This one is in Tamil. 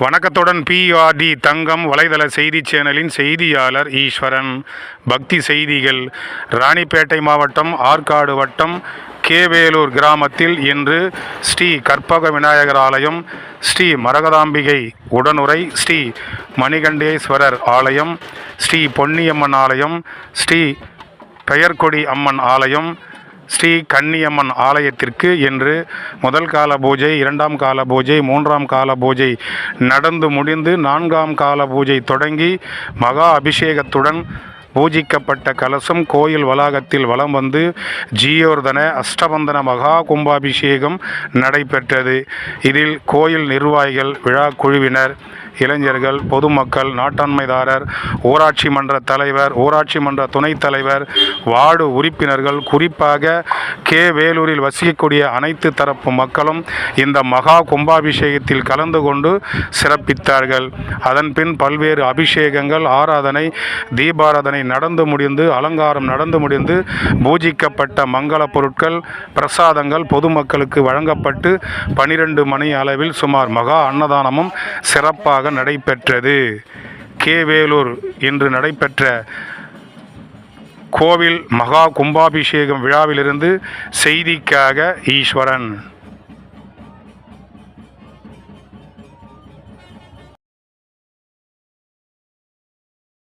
வணக்கத்துடன் பிஆர்டி தங்கம் வலைதள செய்தி சேனலின் செய்தியாளர் ஈஸ்வரன். பக்தி செய்திகள். ராணிப்பேட்டை மாவட்டம் ஆற்காடு வட்டம் கேவேலூர் கிராமத்தில் இன்று ஸ்ரீ கற்பக விநாயகர் ஆலயம் ஸ்ரீ மரகதாம்பிகை உடனுரை ஸ்ரீ மணிகண்டேஸ்வரர் ஆலயம் ஸ்ரீ பொன்னியம்மன் ஆலயம் ஸ்ரீ பெயர்கொடி அம்மன் ஆலயம் ஸ்ரீ கன்னியம்மன் ஆலயத்திற்கு என்று முதல் கால பூஜை இரண்டாம் கால பூஜை மூன்றாம் கால பூஜை நடந்து முடிந்து நான்காம் கால பூஜை தொடங்கி மகா அபிஷேகத்துடன் பூஜிக்கப்பட்ட கலசம் கோயில் வளாகத்தில் வலம் வந்து ஜீயோர்தன அஷ்டபந்தன மகா கும்பாபிஷேகம் நடைபெற்றது. இதில் கோயில் நிர்வாகிகள் விழா குழுவினர் இளைஞர்கள் பொதுமக்கள் நாட்டாண்மைதாரர் ஊராட்சி மன்ற தலைவர் ஊராட்சி மன்ற துணைத் தலைவர் வார்டு உறுப்பினர்கள் குறிப்பாக கே வேலூரில் வசிக்கக்கூடிய அனைத்து தரப்பு மக்களும் இந்த மகா கும்பாபிஷேகத்தில் கலந்து கொண்டு சிறப்பித்தார்கள். அதன்பின் பல்வேறு அபிஷேகங்கள் ஆராதனை தீபாராதனை நடந்து முடிந்து அலங்காரம் நடந்து முடிந்து பூஜிக்கப்பட்ட மங்கள பொருட்கள் பிரசாதங்கள் பொதுமக்களுக்கு வழங்கப்பட்டு பனிரெண்டு மணி அளவில் சுமார் மகா அன்னதானமும் சிறப்பாக நடைபெற்றது. கே வேலூர் இன்று நடைபெற்ற கோவில் மகா கும்பாபிஷேகம் விழாவிலிருந்து செய்திக்காக ஈஸ்வரன்.